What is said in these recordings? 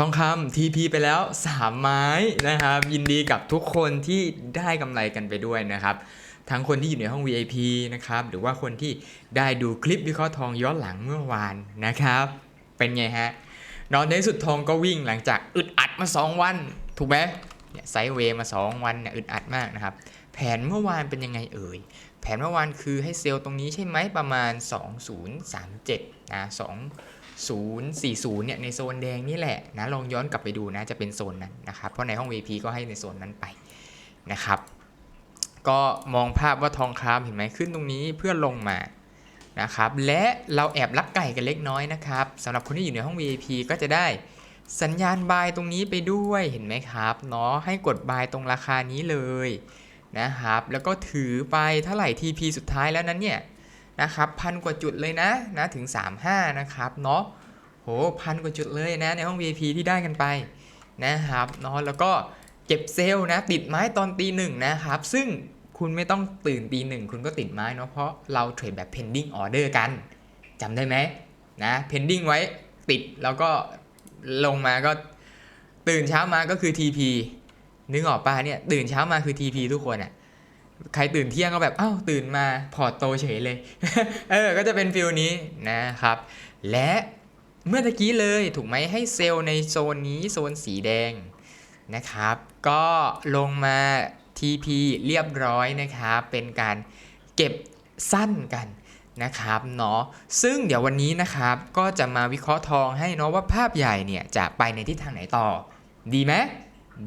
ทองคำ TP ไปแล้ว 3 ไม้นะครับ ยินดีกับทุกคนที่ได้กำไรกันไปด้วยนะครับ ทั้งคนที่อยู่ในห้อง VIP นะครับ หรือว่าคนที่ได้ดูคลิปวิเคราะห์ทองย้อนหลังเมื่อวานนะครับ เป็นไงฮะนอนในสุดทองก็วิ่งหลังจากอึดอัดมา 2 วัน ถูกไหมเนี่ยไซเวมา 2 วันเนี่ยอึดอัดมากนะครับ แผนเมื่อวานเป็นยังไงเอ่ย แผนเมื่อวานคือให้เซลล์ตรงนี้ใช่ไหมประมาณ 2037นะ 040เนี่ยในโซนแดงนี่แหละนะลองย้อนกลับไปดูนะจะเป็นโซนนั้นนะครับเพราะในห้อง VP ก็ให้ในโซนนั้นไปนะครับก็มองภาพว่าทองคำเห็นไหมขึ้นตรงนี้เพื่อลงมานะครับและเราแอบลักไก่กันเล็กน้อยนะครับสำหรับคนที่อยู่ในห้อง VIP ก็จะได้สัญญาณบายตรงนี้ไปด้วยเห็นไหมครับเนาะให้กดบายตรงราคานี้เลยนะครับแล้วก็ถือไปเท่าไหร่ TP สุดท้ายแล้วนั้นเนี่ย นะครับพันกว่าจุดเลยนะนะถึง 35 นะครับเนาะโหพันกว่าจุดเลยนะในห้อง VIP ที่ได้กันไปนะครับเนาะแล้วก็เก็บเซลล์นะติดไม้ตอนตีหนึ่งนะครับ ซึ่งคุณไม่ต้องตื่นตีหนึ่งคุณก็ติดไม้เนาะเพราะเราเทรดแบบ pending order กันจำได้ไหมนะ pending ไว้ติดแล้วก็ลงมาก็ตื่นเช้ามาก็คือ TP นึกออกป่ะเนี่ยตื่นเช้ามาคือ TP ทุกคนอะ่ะ ใครตื่นเที่ยงก็แบบอ้าวตื่นมาพอร์ตโตเฉยเลย เออ ก็จะเป็นฟิลนี้นะครับ และเมื่อตะกี้เลยถูกไหมให้เซลล์ในโซนนี้โซนสีแดงนะครับ ก็ลงมา TP เรียบร้อยนะครับ เป็นการเก็บสั้นกันนะครับเนาะซึ่งเดี๋ยววันนี้นะครับก็จะมาวิเคราะห์ทองให้เนาะว่าภาพใหญ่เนี่ยจะไปในทิศทางไหนต่อ ดีไหม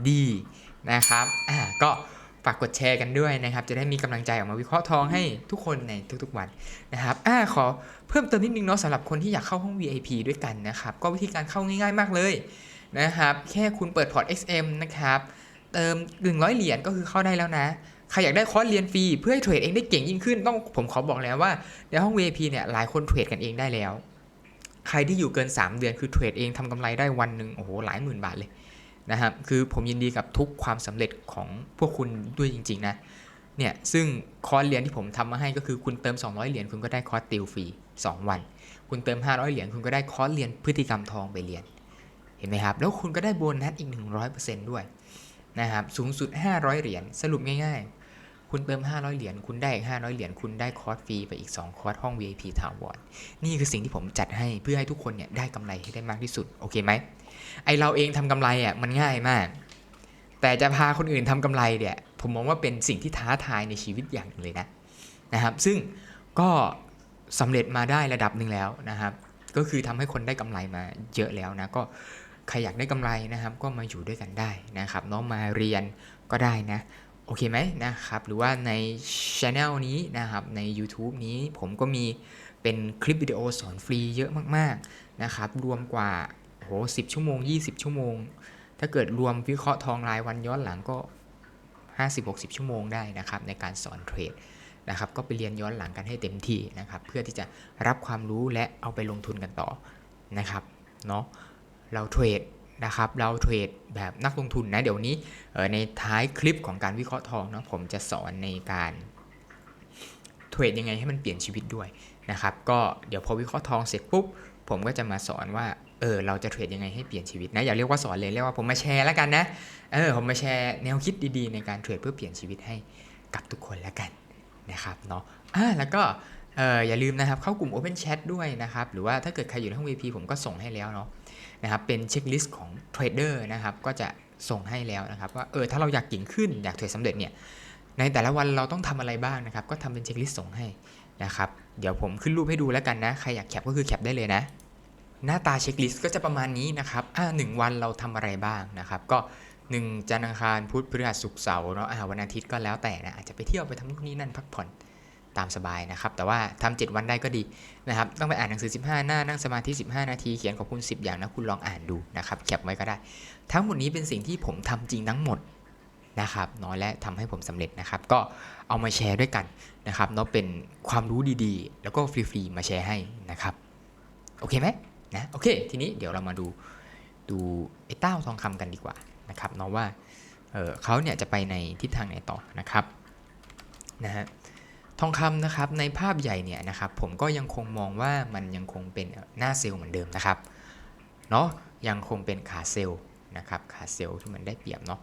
ดีนะครับอ่าก็ ฝากกดแชร์กันด้วยนะครับ จะได้มีกำลังใจออกมาวิเคราะห์ทองให้ทุกคนในทุกๆวันนะครับอ่าขอเพิ่มเติมนิดนึงเนาะสำหรับคนที่อยากเข้าห้อง VIP ด้วยกันนะครับ ก็วิธีการเข้าง่ายๆมากเลยนะครับ แค่คุณเปิดพอร์ต XM นะครับ เติม 100 เหรียญก็คือเข้าได้แล้วนะ ใครอยากได้คอร์สเรียนฟรีเพื่อให้เทรดเองได้เก่งยิ่งขึ้น ต้องผมขอบอกแล้วว่าในห้อง VIP เนี่ยหลายคนเทรดกันเองได้แล้ว ใครที่อยู่เกิน 3 เดือนคือเทรดเองทำกำไรได้วันหนึ่งโอ้โหหลายหมื่นบาทเลย นะครับคือผมยินดีกับทุกความสำเร็จของพวกคุณด้วยจริง ๆ นะเนี่ยซึ่งคอร์สเรียนที่ผมทำมาให้ก็คือคุณเติม 200 เหรียญคุณก็ได้คอร์สติวฟรี2 วัน คุณเติม 500 เหรียญคุณก็ได้คอร์สเรียนพฤติกรรมทองไปเรียน เห็นไหมครับ แล้วคุณก็ได้โบนัสอีก 100%ด้วยนะครับสูงสุด 500 เหรียญสรุปง่ายๆ คุณเติม 500 เหรียญคุณได้อีก500 เหรียญคุณได้คอร์สฟรีไปอีก 2 คอร์สห้อง VIP ถาวรนี่คือสิ่งที่ผมจัดให้เพื่อให้ทุกคนเนี่ยได้กำไรให้ได้มากที่สุดโอเคไหมไอเราเองทำกำไรอะมันง่ายมาก แต่จะพาคนอื่นทำกำไรเนี่ยผมมองว่าเป็นสิ่งที่ท้าทายในชีวิตอย่างหนึ่งเลยนะนะครับ ซึ่งก็สำเร็จมาได้ระดับหนึ่งแล้วนะครับ ก็คือทำให้คนได้กำไรมาเยอะแล้วนะก็ใครอยากได้กำไรนะครับ ก็มาอยู่ด้วยกันได้นะครับน้องมาเรียนก็ได้นะ อเคไหมนะครับหรือว่าในช anel นี้นะครับใน YouTube นี้ผมก็มีเป็นคลิปวิดีโอสอนฟรีเยอะมากๆนะครับรวมกว่าโห10ชั่วโมง 20 ชั่วโมง ถ้าเกิดรวมวิเคราะห์ทองรายวันย้อนหลังก็ 50-60 ชั่วโมงได้นะครับในการสอนเทรดนะครับก็ไปเรียนย้อนหลังกันให้เต็มที่นะครับเพื่อที่จะรับความรู้และเอาไปลงทุนกันต่อนะครับเนาะเราเทรด นะครับเราเทรดแบบนักลงทุนนะเดี๋ยวนี้ในท้ายคลิปของการวิเคราะห์ทองเนาะผมจะสอนในการเทรดยังไงให้มันเปลี่ยนชีวิตด้วยนะครับก็เดี๋ยวพอวิเคราะห์ทองเสร็จปุ๊บผมก็จะมาสอนว่าเออเราจะเทรดยังไงให้เปลี่ยนชีวิตนะอย่าเรียกว่าสอนเลยเรียกว่าผมมาแชร์แล้วกันนะเออผมมาแชร์แนวคิดดีๆ ในการเทรดเพื่อเปลี่ยนชีวิตให้กับทุกคนแล้วกันนะครับเนาะอ่าแล้วก็เอออย่าลืมนะครับเข้ากลุ่ม Open Chat ด้วยนะครับหรือว่าถ้าเกิดใครอยู่ในห้อง VP ผมก็ส่งให้แล้วเนาะ นะครับเป็นเช็คลิสต์ของเทรดเดอร์นะครับก็จะส่งให้แล้วนะครับว่าเออถ้าเราอยากเก่งขึ้นอยากเทรดสำเร็จเนี่ยในแต่ละวันเราต้องทำอะไรบ้างนะครับ ก็ทำเป็นเช็คลิสต์ส่งให้นะครับเดี๋ยวผมขึ้นรูปให้ดูแล้วกันนะใครอยากแคปก็คือแคปได้เลยนะ หน้าตาเช็คลิสต์ก็จะประมาณนี้นะครับอ่าหนึ่งวันเราทำอะไรบ้างนะครับก็1จันทร์อังคารพุธพฤหัสศุกร์เสาร์เนาะอ่าวันอาทิตย์ก็แล้วแต่นะอาจจะไปเที่ยวไปทำนู่นนี่นั่นพักผ่อน ตามสบายนะครับ แต่ว่าทำ7วันได้ก็ดีนะครับ ต้องไปอ่านหนังสือ 15 หน้า นั่งสมาธิ 15 นาที เขียนขอบคุณ 10 อย่างนะ คุณลองอ่านดูนะครับ แคปไว้ก็ได้ ทั้งหมดนี้เป็นสิ่งที่ผมทำจริงทั้งหมดนะครับเนาะและทำให้ผมสำเร็จนะครับ ก็เอามาแชร์ด้วยกันนะครับเนาะเป็นความรู้ดีๆ แล้วก็ฟรีๆ มาแชร์ให้นะครับ โอเคไหมนะ โอเค ทีนี้เดี๋ยวเรามาดูดูไอ้เต้าทองคำกันดีกว่านะครับเนาะว่าเเขาเนี่ยจะไปในทิศทางไหนต่อนะครับนะฮะ ทองคำนะครับในภาพใหญ่เนี่ยนะครับผมก็ยังคงมองว่ามันยังคงเป็นหน้าเซลล์เหมือนเดิมนะครับเนาะยังคงเป็นขาเซลล์นะครับขาเซลล์ที่มันได้เปรียบเนาะ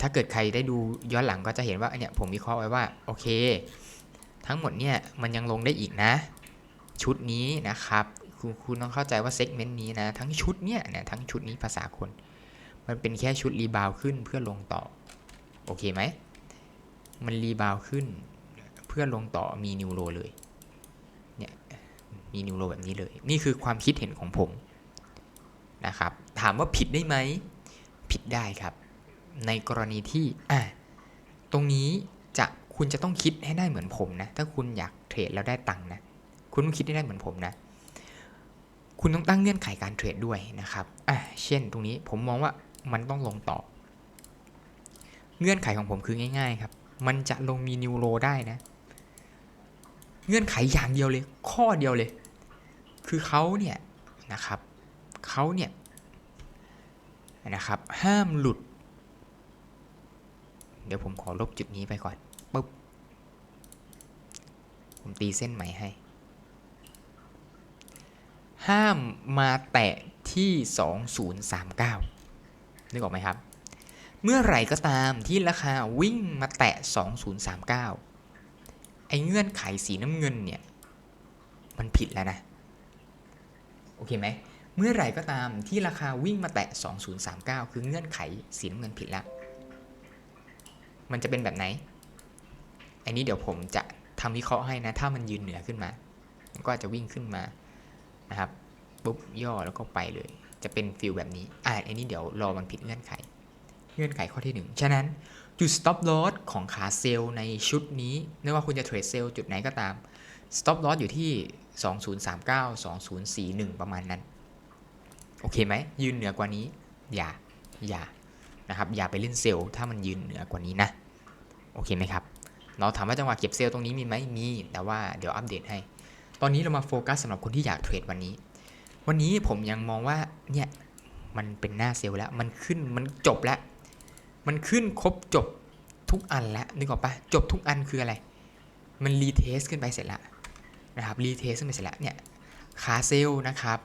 ถ้าเกิดใครได้ดูย้อนหลังก็จะเห็นว่าเนี่ยผมวิเคราะห์ไว้ว่าโอเค ทั้งหมดเนี่ยมันยังลงได้อีกนะ ชุดนี้นะครับคุณคุณต้องเข้าใจว่าเซกเมนต์นี้นะทั้งชุดเนี่ยเนี่ยทั้งชุดนี้ภาษาคน มันเป็นแค่ชุดรีบาวขึ้นเพื่อลงต่อ โอเคไหมมันรีบาวขึ้น พื่อนลงต่อมีนิวโรเลย เนี่ย มีนิวโรแบบนี้เลย นี่คือความคิดเห็นของผมนะครับ ถามว่าผิดได้ไหม ผิดได้ครับ ในกรณีที่ อะ ตรงนี้จะคุณจะต้องคิดให้ได้เหมือนผมนะ ถ้าคุณอยากเทรดแล้วได้ตังค์นะ คุณต้องคิดให้ได้เหมือนผมนะ คุณต้องตั้งเงื่อนไขการเทรดด้วยนะครับ อะ เช่น ตรงนี้ผมมองว่ามันต้องลงต่อ เงื่อนไขของผมคือง่าย ๆ ครับ มันจะลงมีนิวโรได้นะ เงื่อนไขอย่างเดียวเลย ข้อเดียวเลย คือเขาเนี่ยนะครับเขาเนี่ยนะครับ ห้ามหลุด เดี๋ยวผมขอลบจุดนี้ไปก่อนปุ๊บผมตีเส้นใหม่ให้ ห้ามมาแตะที่ 2039 นึกออกไหมครับ เมื่อไหร่ก็ตามที่ราคาวิ่งมาแตะ 2039 ไอ้เงื่อนไขสีน้ำเงินเนี่ย มันผิดแล้วนะ โอเคไหม เมื่อไหร่ก็ตามที่ราคาวิ่งมาแตะ 2039 คือเงื่อนไขสีน้ำเงินผิดแล้ว มันจะเป็นแบบไหน อันนี้เดี๋ยวผมจะทำวิเคราะห์ให้นะ ถ้ามันยืนเหนือขึ้นมา มันก็อาจจะวิ่งขึ้นมานะครับ ปุ๊บย่อแล้วก็ไปเลย จะเป็นฟิลแบบนี้ อ่าอันนี้เดี๋ยวรอมันผิดเงื่อนไข เงื่อนไขข้อที่ 1 ฉะนั้น จุด stop loss ของขาเซลล์ในชุดนี้ไม่ว่าคุณจะเทรดเซลล์จุดไหนก็ตาม stop loss อยู่ที่ 2039 2041 ประมาณนั้น โอเคไหม ยืนเหนือกว่านี้ อย่า อย่า นะครับ อย่าไปเล่นเซลล์ถ้ามันยืนเหนือกว่านี้นะ โอเคไหมครับ เราถามว่าจังหวะเก็บเซลล์ตรงนี้มีไหมมี แต่ว่าเดี๋ยวอัปเดตให้ ตอนนี้เรามาโฟกัสสำหรับคนที่อยากเทรดวันนี้ วันนี้ผมยังมองว่า เนี่ย มันเป็นหน้าเซลล์แล้ว มันขึ้น มันจบแล้ว มันขึ้นครบจบทุกอันแล้วนึกออกปะจบทุกอันคืออะไร มันรีเทสขึ้นไปเสร็จแล้วนะครับรีเทสขึ้นไปเสร็จแล้วเนี่ยขาเซลนะครับ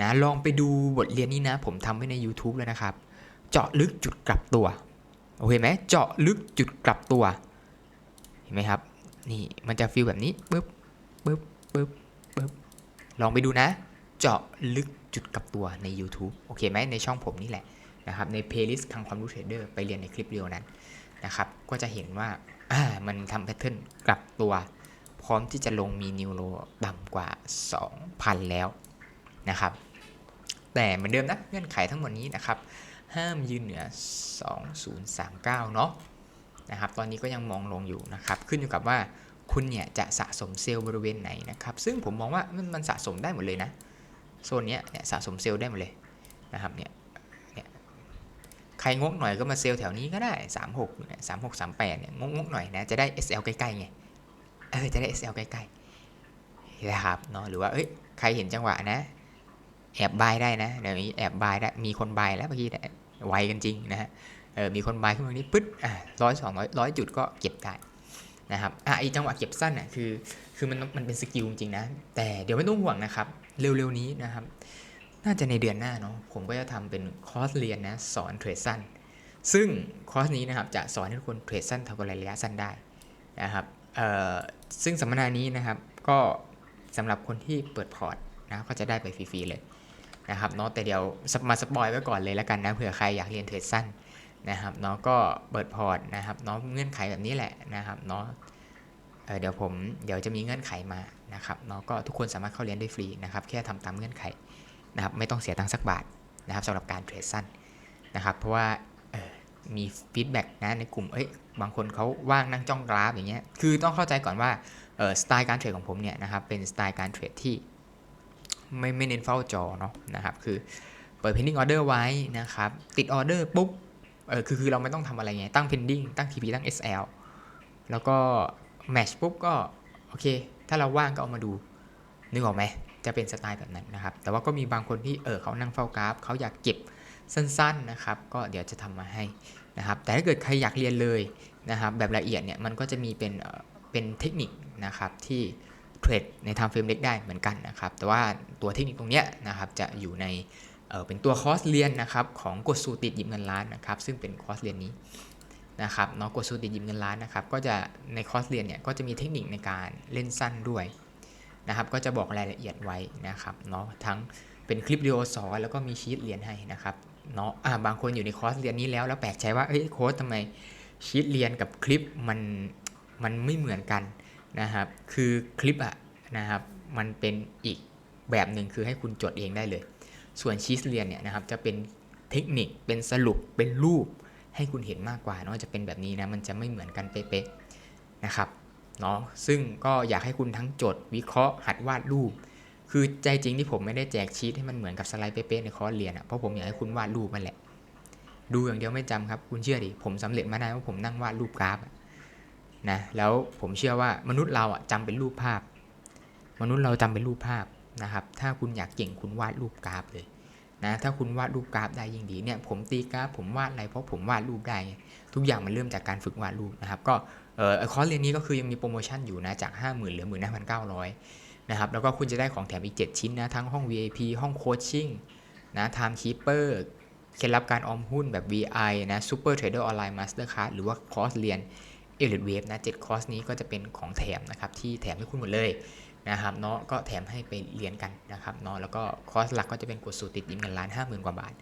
นะลองไปดูบทเรียนนี้นะ ผมทำไว้ใน YouTube แล้วนะครับ เจาะลึกจุดกลับตัวโอเคไหมเจาะลึกจุดกลับตัว เห็นไหมครับ นี่มันจะฟีลแบบนี้ปึ๊บปึ๊บปึ๊บปึ๊บลองไปดูนะ เจาะลึกจุดกลับตัวใน YouTube โอเคไหมในช่องผมนี่แหละ นะครับในเพลย์ลิสต์ทางความรู้เทรดเดอร์ไปเรียนในคลิปเรียวนั้นนะครับก็จะเห็นว่ามันทำแพทเทิร์นกลับตัว พร้อมที่จะลงมีนิวโรต่ำกว่า 2,000 แล้วนะครับแต่เหมือนเดิมนะเงื่อนไขทั้งหมดนี้นะครับห้ามยืนเหนือ 2039 เนาะนะครับตอนนี้ก็ยังมองลงอยู่นะครับขึ้นอยู่กับว่าคุณเนี่ยจะสะสมเซลล์บริเวณไหนนะครับซึ่งผมมองว่ามันมันสะสมได้หมดเลยนะโซนเนี้ยเนี่ยสะสมเซลล์ได้หมดเลยนะครับเนี่ย ใครงกหน่อยก็มาเซลล์แถวนี้ก็ได้ 36เนี่ย36 38เนี่ยงกงกๆหน่อยนะจะได้ SL ใกล้ๆไงเออจะได้ SL ใกล้ๆนะครับเนาะหรือว่าเอ้ยใครเห็นจังหวะนะ แอบบายได้นะเดี๋ยวนี้แอบบายได้มีคนบายแล้วเมื่อกี้ไวกันจริงนะฮะเออมีคนบายขึ้นมานี้ปึ๊ดอะร้อยสองร้อยร้อยจุดก็เก็บได้นะครับอะไอจังหวะเก็บสั้นอะคือคือมันมันเป็นสกิลจริงนะแต่เดี๋ยวไม่ต้องห่วงนะครับ เร็วๆนี้นะครับ น่าจะในเดือนหน้าเนาะผมก็จะทำเป็นคอร์สเรียนนะสอนเทรดสั้น ซึ่งคอร์สนี้นะครับจะสอนให้ทุกคนเทรดสั้นทำกำไรระยะสั้นได้นะครับเอ่อซึ่งสัมมนานี้นะครับก็สำหรับคนที่เปิดพอร์ตนะก็จะได้ไปฟรีๆเลยนะครับเนาะแต่เดี๋ยวมาสปอยไว้ก่อนเลยแล้วกันนะเผื่อใครอยากเรียนเทรดสั้นนะครับเนาะก็เปิดพอร์ตนะครับเนาะเงื่อนไขแบบนี้แหละนะครับเนาะเอ่อเดี๋ยวผมเดี๋ยวจะมีเงื่อนไขมานะครับเนาะก็ทุกคนสามารถเข้าเรียนได้ฟรีนะครับแค่ทำตามเงื่อนไข นะครับไม่ต้องเสียตังค์สักบาทนะครับสำหรับการเทรดสั้นนะครับเพราะว่ามีฟีดแบ็กนะในกลุ่มเอ้ยบางคนเขาว่างนั่งจ้องกราฟอย่างเงี้ยคือต้องเข้าใจก่อนว่าสไตล์การเทรดของผมเนี่ยนะครับเป็นสไตล์การเทรดที่ไม่ไม่เน้นเฝ้าจอเนาะนะครับคือเปิด pending order ไว้นะครับติดออเดอร์ปุ๊บเออคือคือเราไม่ต้องทำอะไรไงตั้ง pending ตั้ง TP ตั้ง SL แล้วก็ match ปุ๊บก็โอเค ถ้าเราว่างก็เอามาดูนึกออกไหม จะเป็นสไตล์แบบนั้นนะครับ แต่ว่าก็มีบางคนที่เออเขานั่งเฝ้ากราฟเขาอยากเก็บสั้นๆนะครับ ก็เดี๋ยวจะทำมาให้นะครับ แต่ถ้าเกิดใครอยากเรียนเลยนะครับ แบบละเอียดเนี่ยมันก็จะมีเป็นเป็นเทคนิคนะครับที่เทรดใน time frame เล็กได้เหมือนกันนะครับ แต่ว่าตัวเทคนิคตรงเนี้ยนะครับจะอยู่ในเเป็นตัวคอร์สเรียนนะครับของกดสูตรติดหยิบเงินล้านนะครับ ซึ่งเป็นคอร์สเรียนนี้นะครับเนาะกดสูตรติดหยิบเงินล้านนะครับ ก็จะในคอร์สเรียนเนี่ยก็จะมีเทคนิคในการเล่นสั้นด้วย นะครับ ก็จะบอกรายละเอียดไว้นะครับเนาะทั้งเป็นคลิปวิดีโอสอนแล้วก็มีชีตเรียนให้นะครับเนาะอ่าบางคนอยู่ในคอร์สเรียนนี้แล้วแล้วแปลกใจว่าเอ้ยโค้ชทำไมชีตเรียนกับคลิปมันมันไม่เหมือนกันนะครับ คือคลิปอะนะครับ มันเป็นอีกแบบหนึ่งคือให้คุณจดเองได้เลย ส่วนชีสเรียนเนี่ยนะครับจะเป็นเทคนิคเป็นสรุปเป็นรูปให้คุณเห็นมากกว่าเนาะจะเป็นแบบนี้นะมันจะไม่เหมือนกันเป๊ะๆนะครับ เนาะซึ่งก็อยากให้คุณทั้งจดวิเคราะห์หัดวาดรูป คือใจจริงที่ผมไม่ได้แจกชีตให้มันเหมือนกับสไลด์เป๊ะๆในคอร์สเรียนอะเพราะผมอยากให้คุณวาดรูปมันแหละ ดูอย่างเดียวไม่จำครับคุณเชื่อดิผมสำเร็จมาได้ว่าผมนั่งวาดรูปกราฟนะแล้วผมเชื่อว่ามนุษย์เราอะจำเป็นรูปภาพ มนุษย์เราจำเป็นรูปภาพนะครับ ถ้าคุณอยากเก่งคุณวาดรูปกราฟเลยนะถ้าคุณวาดรูปกราฟได้ยิ่งดีเนี่ยผมตีกราฟผมวาดอะไรเพราะผมวาดรูปได้ ทุกอย่างมันเริ่มจากการฝึกวาดรูปนะครับ ก็ คอร์สเรียนนี้ก็คือยังมีโปรโมชั่นอยู่นะจาก 50,000เหลือ 15,900นะครับแล้วก็คุณจะได้ของแถมอีก 7 ชิ้นนะทั้งห้อง VIP ห้องโคชชิ่งนะ Time Keeper เคล็ดลับการออมหุ้นแบบ VI นะ Super Trader Online Master Class หรือว่าคอร์สเรียน e l i t e Wave นะ7คอร์สนี้ก็จะเป็นของแถมนะครับที่แถมให้คุณหมดเลยนะครับเนาะก็แถมให้ไปเรียนกันนะครับเนาะแล้วก็คอร์สหลักก็จะเป็นกดสูตรติดยิ้มเงินล้านห้าหมื่นกว่าบาท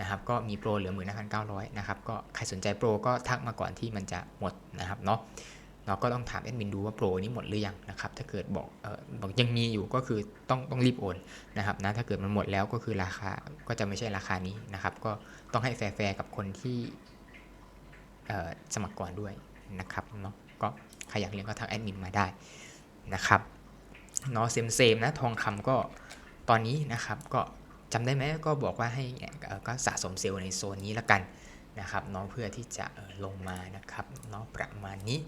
นะครับก็มีโปรเหลือหมื่นห้าพันเก้าร้อยนะครับก็ใครสนใจโปรก็ทักมาก่อนที่มันจะหมดนะครับเนาะเราก็ต้องถามแอดมินดูว่าโปรนี้หมดหรือยังนะครับถ้าเกิดบอกเออบอกยังมีอยู่ก็คือต้องต้องรีบโอนนะครับนะถ้าเกิดมันหมดแล้วก็คือราคาก็จะไม่ใช่ราคานี้นะครับ ก็ต้องให้แฟร์กับคนที่เออสมัครก่อนด้วยนะครับเนาะก็ใครอยากเรียนก็ทักแอดมินมาได้นะครับเนาะเซมเซมนะทองคำก็ตอนนี้นะครับก็ จำได้ไหมก็บอกว่าให้ก็สะสมเซลล์ในโซนนี้ละกันนะครับเนาะเพื่อที่จะลงมานะครับเนาะประมาณนี้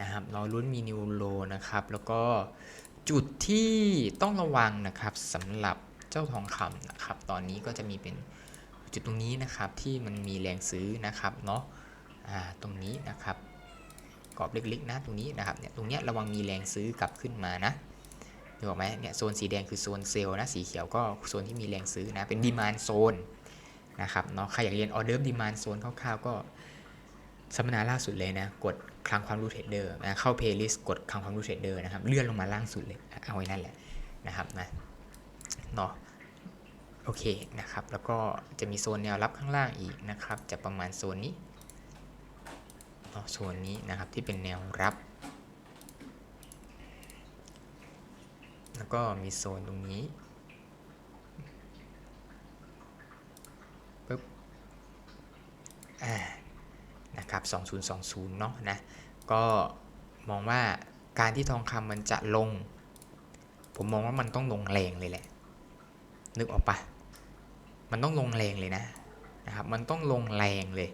นะครับเนาะลุ้นมีนิวโลนะครับ แล้วก็จุดที่ต้องระวังนะครับสำหรับเจ้าทองคำนะครับ ตอนนี้ก็จะมีเป็นจุดตรงนี้นะครับที่มันมีแรงซื้อนะครับเนาะอ่าตรงนี้นะครับกรอบเล็กๆนะตรงนี้นะครับเนี่ยตรงเนี้ยระวังมีแรงซื้อกลับขึ้นมานะ นึกออกไหมเนี่ยโซนสีแดงคือโซนเซลล์นะสีเขียวก็โซนที่มีแรงซื้อนะเป็นดีมานโซนนะครับเนาะใครอยากเรียนออเดอร์ดีมานโซนคร่าวๆก็สัมมนาล่าสุดเลยนะ กดคลังความรู้เทรดเดอร์นะเข้าเพลย์ลิสต์กดคลังความรู้เทรดเดอร์นะครับเลื่อนลงมาล่างสุดเลยเอาไว้นั่นแหละนะครับนะเนาะโอเคนะครับ แล้วก็จะมีโซนแนวรับข้างล่างอีกนะครับ จะประมาณโซนนี้เนาะโซนนี้นะครับที่เป็นแนวรับ แล้วก็มีโซนตรงนี้ปึ๊บอ่านะครับ2020 เนาะนะ ก็มองว่าการที่ทองคำมันจะลง ผมมองว่ามันต้องลงแรงเลยแหละ นึกออกปะมันต้องลงแรงเลยนะนะครับ มันต้องลงแรงเลย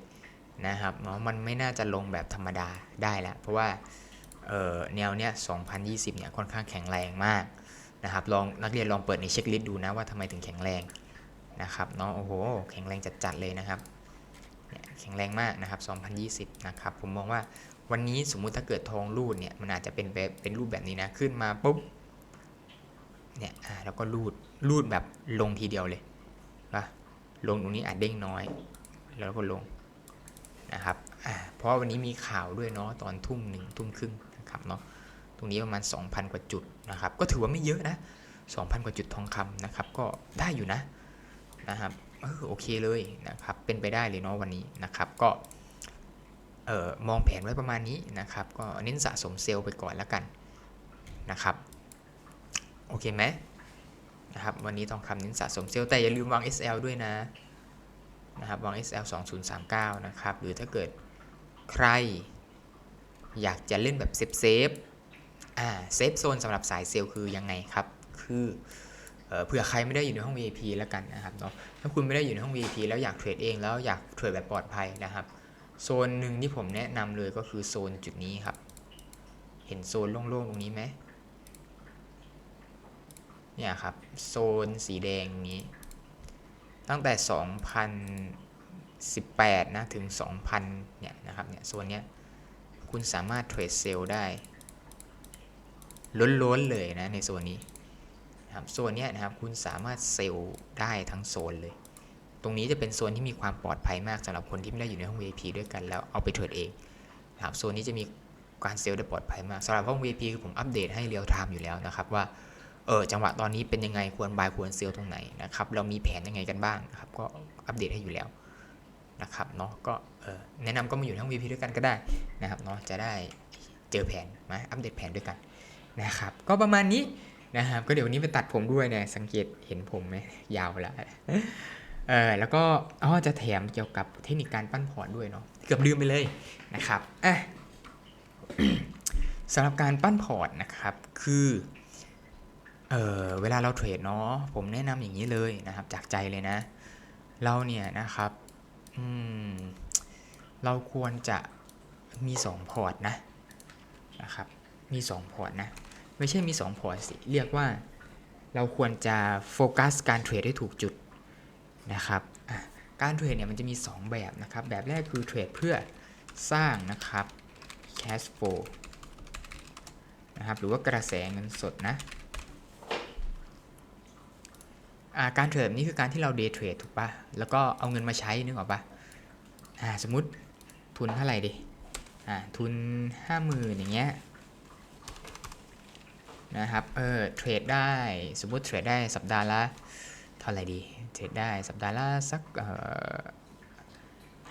นะครับเนาะมันไม่น่าจะลงแบบธรรมดาได้แล้วเพราะว่า แนวเนี้ย 2020 เนี่ยค่อนข้างแข็งแรงมากนะครับลองนักเรียนลองเปิดในเช็คลิสต์ดูนะว่าทำไมถึงแข็งแรงนะครับเนาะโอ้โหแข็งแรงจัดๆเลยนะครับแข็งแรงมากนะครับ 2020 นะครับ ผมมองว่าวันนี้สมมุติถ้าเกิดทองรูดเนี่ยมันอาจจะเป็นแบบเป็นรูปแบบนี้นะ ขึ้นมาปุ๊บเนี่ยอ่าแล้วก็รูดรูดแบบลงทีเดียวเลยนะลงตรงนี้อาจเด้งน้อย แล้วก็ลงนะครับอ่าเพราะวันนี้มีข่าวด้วยเนาะตอนทุ่มหนึ่งทุ่มครึ่ง ครับเนาะตรงนี้ประมาณ 2,000 กว่าจุดนะครับ ก็ถือว่าไม่เยอะนะ 2,000 กว่าจุดทองคำนะครับ ก็ได้อยู่นะนะครับเออโอเคเลยนะครับ เป็นไปได้เลยเนาะวันนี้นะครับ ก็เอ่อมองแผนไว้ประมาณนี้นะครับ ก็เน้นสะสมเซลล์ไปก่อนแล้วกันนะครับโอเคไหมนะครับวันนี้ทองคำเน้นสะสมเซลล์แต่อย่าลืมวาง SL ด้วยนะนะครับวาง SL 2039 นะครับ หรือถ้าเกิดใคร อยากจะเล่นแบบเซฟเซฟอ่าเซฟโซนสำหรับสายเซลล์คือยังไงครับ คือเผื่อใครไม่ได้อยู่ในห้อง VIP แล้วกันนะครับเนาะถ้าคุณไม่ได้อยู่ในห้อง VIP แล้วอยากเทรดเองแล้วอยากเทรดแบบปลอดภัยนะครับโซนหนึ่งที่ผมแนะนำเลยก็คือโซนจุดนี้ครับ เห็นโซนโล่งๆตรงนี้ไหมเนี่ยครับโซนสีแดงนี้ ตั้งแต่ 2018 นะ ถึง 2000 เนี่ยนะครับเนี่ยโซนเนี้ย คุณสามารถเทรดเซลล์ได้ล้นๆเลยนะในโซนนี้นะครับโซนนี้นะครับคุณสามารถเซลล์ได้ทั้งโซนเลย ตรงนี้จะเป็นโซนที่มีความปลอดภัยมากสำหรับคนที่ไม่ได้อยู่ในห้อง VIP ด้วยกันแล้วเอาไปเทรดเองนะครับโซนนี้จะมีการเซลล์ได้ปลอดภัยมากสำหรับห้อง VIP คือผมอัปเดตให้เรียลไทม์อยู่แล้วนะครับว่าเออจังหวะตอนนี้เป็นยังไงควรบายควรเซลล์ตรงไหนนะครับเรามีแผนยังไงกันบ้างนะครับก็อัปเดตให้อยู่แล้ว นะครับเนาะก็แนะนำก็มาอยู่ในห้อง VP ด้วยกันก็ได้นะครับเนาะจะได้เจอแผนมาอัปเดตแผนด้วยกันนะครับ ก็ประมาณนี้นะครับ ก็เดี๋ยววันนี้ไปตัดผมด้วยเนี่ยสังเกตเห็นผมไหมยาวแล้วเออแล้วก็อ๋อจะแถมเกี่ยวกับเทคนิคการปั้นพอร์ตด้วยเนาะเกือบลืมไปเลยนะครับอะสำหรับการปั้นพอร์ตนะครับคือเออเวลาเราเทรดเนาะผมแนะนำอย่างนี้เลยนะครับ จากใจเลยนะ เราเนี่ยนะครับ เราควรจะมี 2 พอร์ตนะนะครับ มี 2 พอร์ตนะ ไม่ใช่มี 2 พอร์ตสิ เรียกว่าเราควรจะโฟกัสการเทรดให้ถูกจุดนะครับ การเทรดเนี่ยมันจะมี 2 แบบนะครับ แบบแรกคือเทรดเพื่อสร้างนะครับ cash flow นะครับ หรือว่ากระแสเงินสดนะอ่า การเทรดแบบนี้คือการที่เรา day trade ถูกปะแล้วก็เอาเงินมาใช้นึกออกปะอ่าสมมติทุนเท่าไหร่ดิอ่าทุน50,000อย่างเงี้ยนะครับเออเทรดได้สมมติเทรดได้สัปดาห์ละเท่าไหร่ดีเทรดได้สัปดาห์ละสัก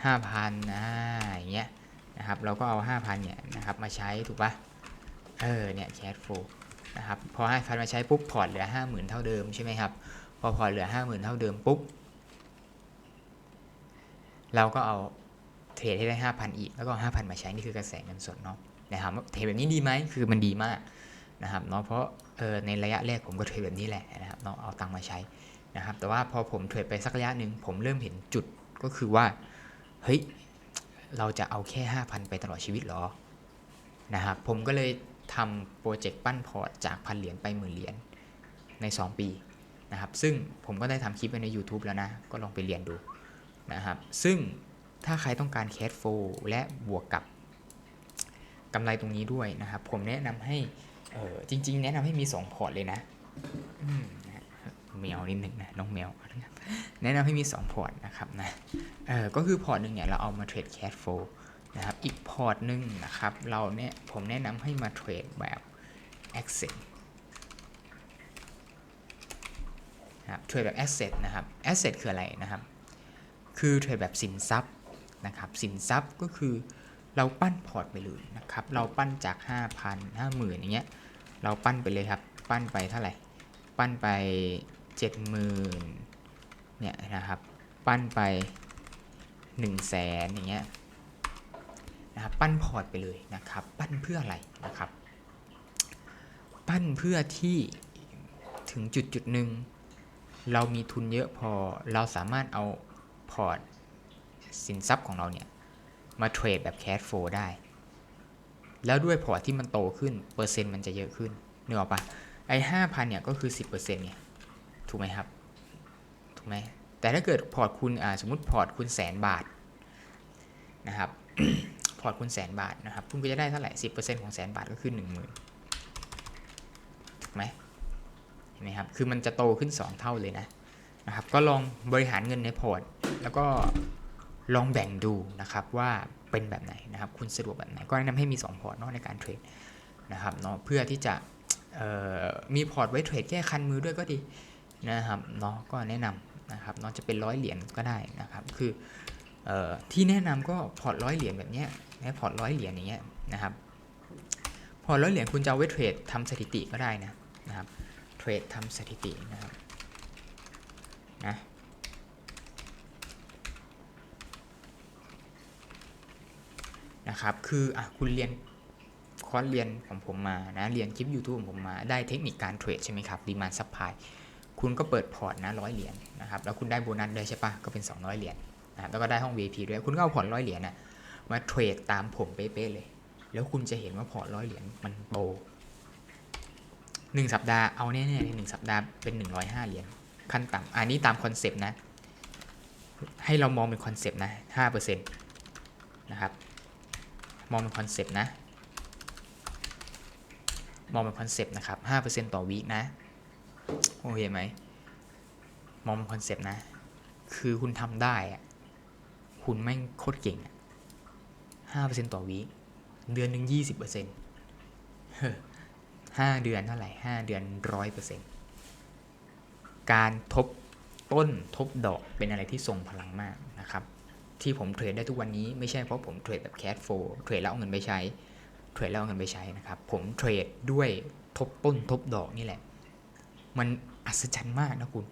ห้าพันอ่าอย่างเงี้ยนะครับเราก็เอา5,000เนี่ยนะครับมาใช้ถูกปะเออเนี่ยแคทโฟนะครับพอให้พันมาใช้ปุ๊บพอร์ตเหลือ50,000เท่าเดิมใช่ไหมครับ พอพอเหลือ50,000เท่าเดิมปุ๊บ เราก็เอาเทรดให้ได้5,000อีก แล้วก็เอา5,000มาใช้นี่คือกระแสเงินสดเนาะนะครับเทรดแบบนี้ดีไหมคือมันดีมากนะครับเนาะเพราะเออในระยะแรกผมก็เทรดแบบนี้แหละนะครับเนาะเอาตังค์มาใช้นะครับแต่ว่าพอผมเทรดไปสักระยะหนึ่งผมเริ่มเห็นจุดก็คือว่าเฮ้ยเราจะเอาแค่ 5,000 ไปตลอดชีวิตหรอนะครับผมก็เลยทำโปรเจกต์ปั้นพอร์ตจากพันเหรียญไปหมื่นเหรียญใน 2 ปี นะครับ ซึ่งผมก็ได้ทำคลิปไว้ใน YouTube แล้วนะ ก็ลองไปเรียนดูนะครับ ซึ่งถ้าใครต้องการแค h โฟและบวกกับกำไรตรงนี้ด้วยนะครับ ผมแนะนำให้เออจริง ๆ แนะนำให้มี 2 พอร์ตเลยนะแมวนิดหนึ่งนะน้องแมวแนะนำให้มี 2 พอร์ตนะครับนะเออก็คือพอร์ตหนึ่งเนี่ยเราเอามาเทรดแคชโฟนะครับอีกพอร์ตหนึ่งนะครับเราเนี่ยผมแนะนำให้มาเทรดแบบ Asset นะครับเทรดแบบ Asset นะครับ Asset คืออะไรนะครับ คือเทรดแบบสินทรัพย์นะครับ สินทรัพย์ก็คือเราปั้นพอร์ตไปเลยนะครับ เราปั้นจาก 5,000 50,000อย่างเงี้ย เราปั้นไปเลยครับ ปั้นไปเท่าไหร่ ปั้นไป 70,000เนี่ยนะครับ ปั้นไป 1 0 0 0 0แสนอย่างเงี้ยนะครับปั้นพอร์ตไปเลยนะครับ ปั้นเพื่ออะไรนะครับ ปั้นเพื่อที่ถึงจุดจุดหนึ่ง เรามีทุนเยอะพอเราสามารถเอาพอร์ตสินทรัพย์ของเราเนี่ย มาเทรดแบบแคชโฟได้ แล้วด้วยพอร์ตที่มันโตขึ้น เปอร์เซ็นต์มันจะเยอะขึ้นนึกออกปะไอ้ห้าพันเนี่ยก็คือ10%เปอร์เซ็นี่ยถูกไหมครับ ถูกไหมแต่ถ้าเกิดพอร์ตคุณอ่าสมมติพอร์ตคุณแสนบาทนะครับพอร์ตคุณแสนบาทนะครับ คุณก็จะได้เท่าไหร่สิบเปอร์เซ็นต์ของแสนบาทก็คือ1 0,000ถูกไหมเห็ นไหมครับ คือมันจะโตขึ้น 2 เท่าเลยนะนะครับ ก็ลองบริหารเงินในพอร์ต แล้วก็ลองแบ่งดูนะครับว่าเป็นแบบไหนนะครับ คุณสะดวกแบบไหน ก็แนะนำให้มี 2 พอร์ตเนาะในการเทรดนะครับเนาะเพื่อที่จะมีพอร์ตไว้เทรดแก้คันมือด้วยก็ดีนะครับเนาะก็แนะนำนะครับเนาะจะเป็นร้อยเหรียญก็ได้นะครับ คืออที่แนะนำก็พอร์ตร้อยเหรียญแบบเนี้ยนะพอร์ตร้อยเหรียญอย่างเงี้ยนะครับพอร์ตร้อยเหรียญคุณจะเอาไว้เทรดทำสถิติก็ได้นะนะครับ รดทำสถิตินะครับนะนะครับ คืออะคุณเรียนคอร์สเรียนของผมมานะเรียนคลิป YouTube ของผมมาได้เทคนิคการเทรดใช่ไหมครับดีมานซับพายคุณก็เปิดพอร์ตนะร้อยเหรียญนะครับแล้วคุณได้โบนัสด้วยใช่ปะก็เป็น 200 เหรียญนะครับแล้วก็ได้ห้อง VIP ด้วยคุณก็เอาพอร์ตร้อยเหรียญนะมาเทรดตามผมเป๊ะๆเลย แล้วคุณจะเห็นว่าพอร์ตร้อยเหรียญมันโต หนึ่งสัปดาห์เอาแน่ๆในหนึ่งสัปดาห์เป็น 105 เหรียญขั้นต่ำอันนี้ตามคอนเซปต์นะ ให้เรามองเป็นคอนเซปต์นะ5%นะครับ มองเป็นคอนเซปต์นะ มองเป็นคอนเซปต์นะครับ5%ต่อวีคนะ โอเคไหม มองเป็นคอนเซปต์นะ คือคุณทำได้อะคุณแม่งโคตรเก่งอะ5%ต่อวีคเดือนหนึ่ง20%เฮ้อ ห้าเดือนเท่าไหร่ 5 เดือน100%การทบต้นทบดอกเป็นอะไรที่ทรงพลังมากนะครับ ที่ผมเทรดได้ทุกวันนี้ไม่ใช่เพราะผมเทรดแบบแคชโฟเทรดแล้วเอาเงินไปใช้ เทรดแล้วเอาเงินไปใช้นะครับ ผมเทรดด้วยทบต้นทบดอกนี่แหละ มันอัศจรรย์มากนะคุณ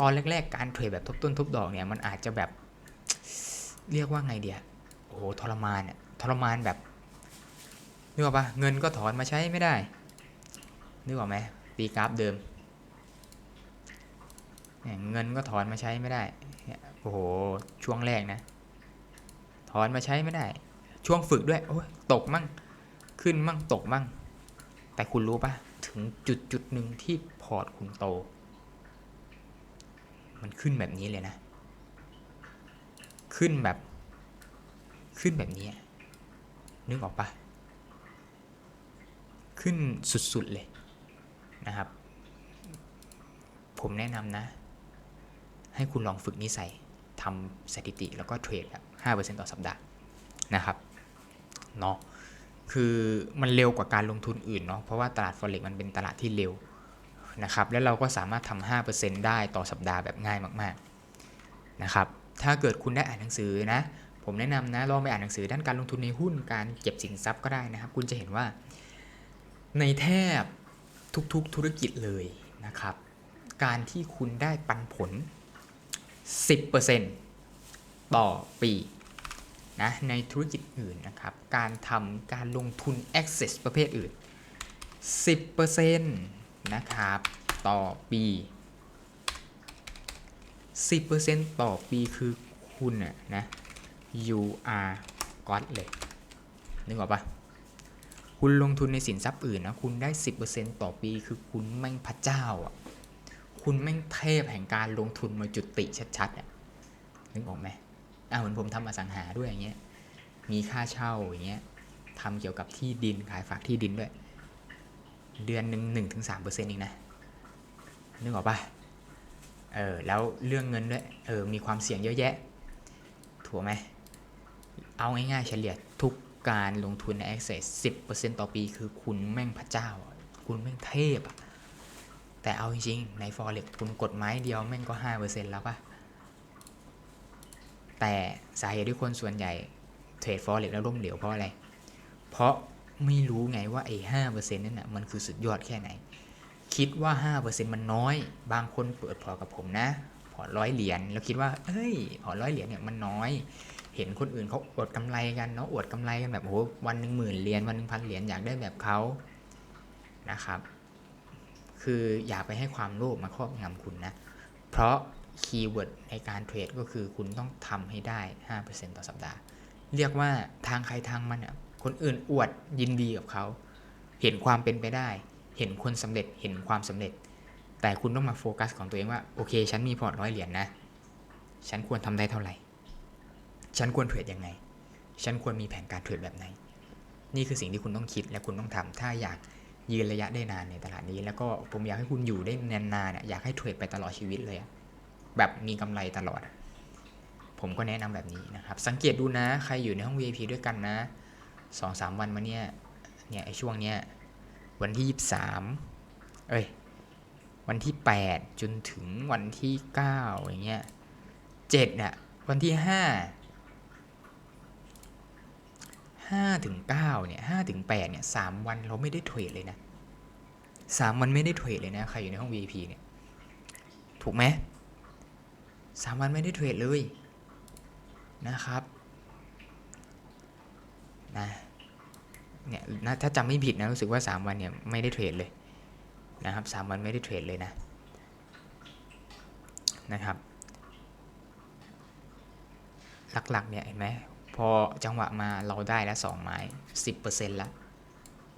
ตอนแรก ๆ การเทรดแบบทบต้นทบดอกเนี่ยมันอาจจะแบบเรียกว่าไงเดียโอ้โหทรมานอะทรมานแบบนึกออกปะเงินก็ถอนมาใช้ไม่ได้ นึกออกไหมตีกราฟเดิมเงินก็ถอนมาใช้ไม่ได้โอ้โหช่วงแรกนะ ถอนมาใช้ไม่ได้ ช่วงฝึกด้วยโอ้ยตกมั่งขึ้นมั่งตกมั่ง แต่คุณรู้ปะถึงจุดจุดหนึ่งที่พอร์ตคุณโต มันขึ้นแบบนี้เลยนะ ขึ้นแบบขึ้นแบบนี้ นึกออกปะขึ้นสุดๆเลย นะครับ ผมแนะนำนะ ให้คุณลองฝึกนิสัยทำสถิติแล้วก็เทรดแบบ5%ต่อสัปดาห์นะครับเนาะคือมันเร็วกว่าการลงทุนอื่นเนาะเพราะว่าตลาด forex มันเป็นตลาดที่เร็วนะครับแล้วเราก็สามารถทำ5%ได้ต่อสัปดาห์แบบง่ายมากๆนะครับถ้าเกิดคุณได้อ่านหนังสือนะผมแนะนำนะลองไปอ่านหนังสือด้านการลงทุนในหุ้นการเก็บสินทรัพย์ก็ได้นะครับ คุณจะเห็นว่าในแทบ ทุกๆธุรกิจเลยนะครับ การที่คุณได้ปันผล 10%ต่อปีนะในธุรกิจอื่นนะครับ การทำการลงทุน access ประเภทอื่น 10%นะครับต่อปี 10%ต่อปีคือคุณน่ะนะ you are god เลยนึกออกปะ คุณลงทุนในสินทรัพย์อื่นนะคุณได้ 10%ต่อปี คือคุณแม่งพระเจ้าอะคุณแม่งเทพแห่งการลงทุนมาจุติชัดๆอะนึกออกไหมอ่าเหมือนผมทำอสังหาด้วยอย่างเงี้ยมีค่าเช่าอย่างเงี้ยทำเกี่ยวกับที่ดินขายฝากที่ดินด้วย เดือนหนึ่งหนึ่งถึงสามเปอร์เซ็นต์เองนะนึกออกปะเออแล้วเรื่องเงินด้วยเออมีความเสี่ยงเยอะแยะ ถูกไหมเอาง่ายๆเฉลี่ย การลงทุนใน Access 10%ต่อปี คือคุณแม่งพระเจ้า คุณแม่งเทพอะแต่เอาจริงๆใน Forex คุณกดไม้เดียวแม่งก็ 5%แล้วปะแต่สาเหตุที่คนส่วนใหญ่เทรด Forex แล้วล้มเหลวเพราะอะไร เพราะไม่รู้ไงว่าไอ้ห้าเปอร์เซ็นต์นั่นน่ะมันคือสุดยอดแค่ไหน คิดว่าห้าเปอร์เซ็นต์มันน้อย บางคนเปิดพอกับผมนะ พอร้อยเหรียญแล้วคิดว่าเฮ้ย พอร้อยเหรียญเนี่ยมันน้อย เห็นคนอื่นเขาอวดกำไรกันเนาะอวดกำไรกันแบบโอ้โหวันหนึ่งหมื่นเหรียญวันหนึ่งพันเหรียญอยากได้แบบเขานะครับ คืออย่าไปให้ความโลภมาครอบงำคุณนะ เพราะคีย์เวิร์ดในการเทรดก็คือคุณต้องทำให้ได้ 5%ต่อสัปดาห์ เรียกว่าทางใครทางมันอะคนอื่นอวดยินดีกับเขา เห็นความเป็นไปได้ เห็นคนสำเร็จเห็นความสำเร็จ แต่คุณต้องมาโฟกัสของตัวเองว่า โอเค ฉันมีพอร์ตร้อยเหรียญนะ ฉันควรทำได้เท่าไหร่ ฉันควรเทรดยังไง ฉันควรมีแผนการเทรดแบบไหน นี่คือสิ่งที่คุณต้องคิดและคุณต้องทำถ้าอยากยืนระยะได้นานในตลาดนี้ แล้วก็ผมอยากให้คุณอยู่ได้นานๆอะอยากให้เทรดไปตลอดชีวิตเลย แบบมีกำไรตลอด ผมก็แนะนำแบบนี้นะครับ สังเกตดูนะ ใครอยู่ในห้อง VIP ด้วยกันนะสองสามวันมาเนี่ย เนี่ยไอช่วงเนี้ยวันที่ยี่สามเอ้ย วันที่แปดจนถึงวันที่เก้าอย่างเงี้ยเจ็ดน่ะวันที่ห้า ห้าถึงเก้าเนี่ยห้าถึงแปดเนี่ยสามวันเราไม่ได้เทรดเลยนะสามวันไม่ได้เทรดเลยนะใครอยู่ในห้อง VIP เนี่ยถูกไหมสามวันไม่ได้เทรดเลยนะครับนะเนี่ยนะถ้าจำไม่ผิดนะรู้สึกว่า 3 วันเนี่ยไม่ได้เทรดเลยนะครับสวันไม่ได้เทรดเลยนะนะครับ หลักๆเนี่ยเห็นไหม พอจังหวะมาเราได้แล้วสองไม้สิบเปอร์เซ็นต์ละ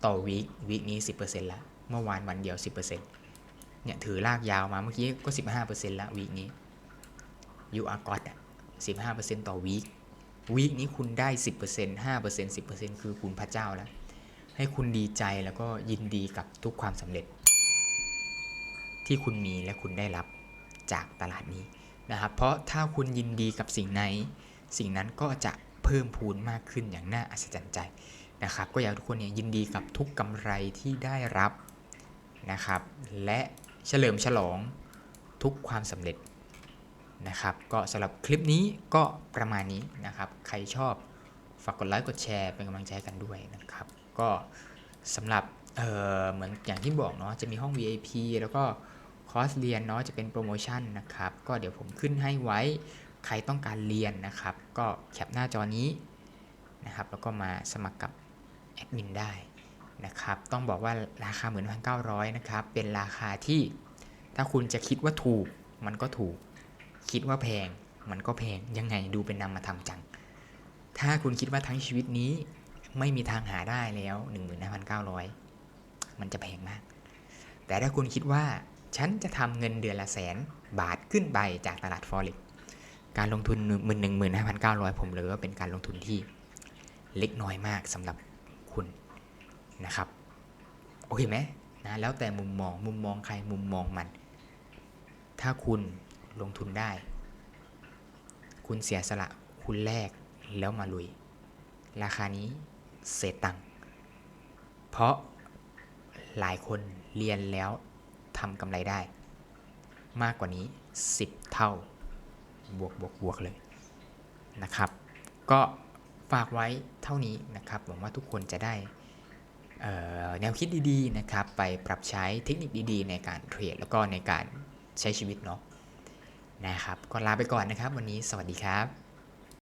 ต่อวีควีคนี้สิบเปอร์เซ็นต์ละเมื่อวานวันเดียวสิบเปอร์เซ็นต์เนี่ยถือลากยาวมาเมื่อกี้ก็สิบห้าเปอร์เซ็นต์ละวีคนี้ยูอาร์กอตอะสิบห้าเปอร์เซ็นต์ต่อวีควีคนี้คุณได้สิบเปอร์เซ็นต์ห้าเปอร์เซ็นต์สิบเปอร์เซ็นต์คือคุณพระเจ้าละให้คุณดีใจแล้วก็ยินดีกับทุกความสำเร็จ ที่คุณมีและคุณได้รับจากตลาดนี้นะครับ เพราะถ้าคุณยินดีกับสิ่งไหน สิ่งนั้นก็จะ เพิ่มพูนมากขึ้นอย่างน่าอัศจรรย์ใจนะครับ ก็อยากทุกคนเนี่ยยินดีกับทุกกำไรที่ได้รับนะครับ และเฉลิมฉลองทุกความสำเร็จนะครับ ก็สำหรับคลิปนี้ก็ประมาณนี้นะครับ ใครชอบฝากกดไลค์กดแชร์เป็นกำลังใจกันด้วยนะครับ ก็สำหรับเออเหมือนอย่างที่บอกเนาะจะมีห้อง VIP แล้วก็คอร์สเรียนเนาะจะเป็นโปรโมชั่นนะครับ ก็เดี๋ยวผมขึ้นให้ไว้ ใครต้องการเรียนนะครับ ก็แคปหน้าจอนี้นะครับ แล้วก็มาสมัครกับแอดมินได้นะครับ ต้องบอกว่าราคาเหมือนพันเก้าร้อยนะครับ เป็นราคาที่ถ้าคุณจะคิดว่าถูก มันก็ถูก คิดว่าแพง มันก็แพง ยังไงดูเป็นนามธรรมจัง ถ้าคุณคิดว่าทั้งชีวิตนี้ไม่มีทางหาได้แล้ว 15,900 มันจะแพงมาก แต่ถ้าคุณคิดว่าฉันจะทำเงินเดือนละแสนบาทขึ้นไปจากตลาดฟอเร็ก การลงทุนหมื่นหนึ่งหมื่นห้าพันเก้าร้อยผมเลยว่าเป็นการลงทุนที่เล็กน้อยมากสำหรับคุณนะครับ โอเคไหมนะแล้วแต่มุมมองมุมมองใครมุมมองมัน ถ้าคุณลงทุนได้ คุณเสียสละคุณแลกแล้วมาลุย ราคานี้เศษตังค์เพราะหลายคนเรียนแล้วทำกำไรได้ มากกว่านี้ 10 เท่า บวกบวกบวกเลยนะครับ ก็ฝากไว้เท่านี้นะครับหวังว่าทุกคนจะได้แนวคิดดีๆนะครับ ไปปรับใช้เทคนิคดีๆ ในการเทรดแล้วก็ในการใช้ชีวิตเนาะนะครับ ก็ลาไปก่อนนะครับ วันนี้สวัสดีครับ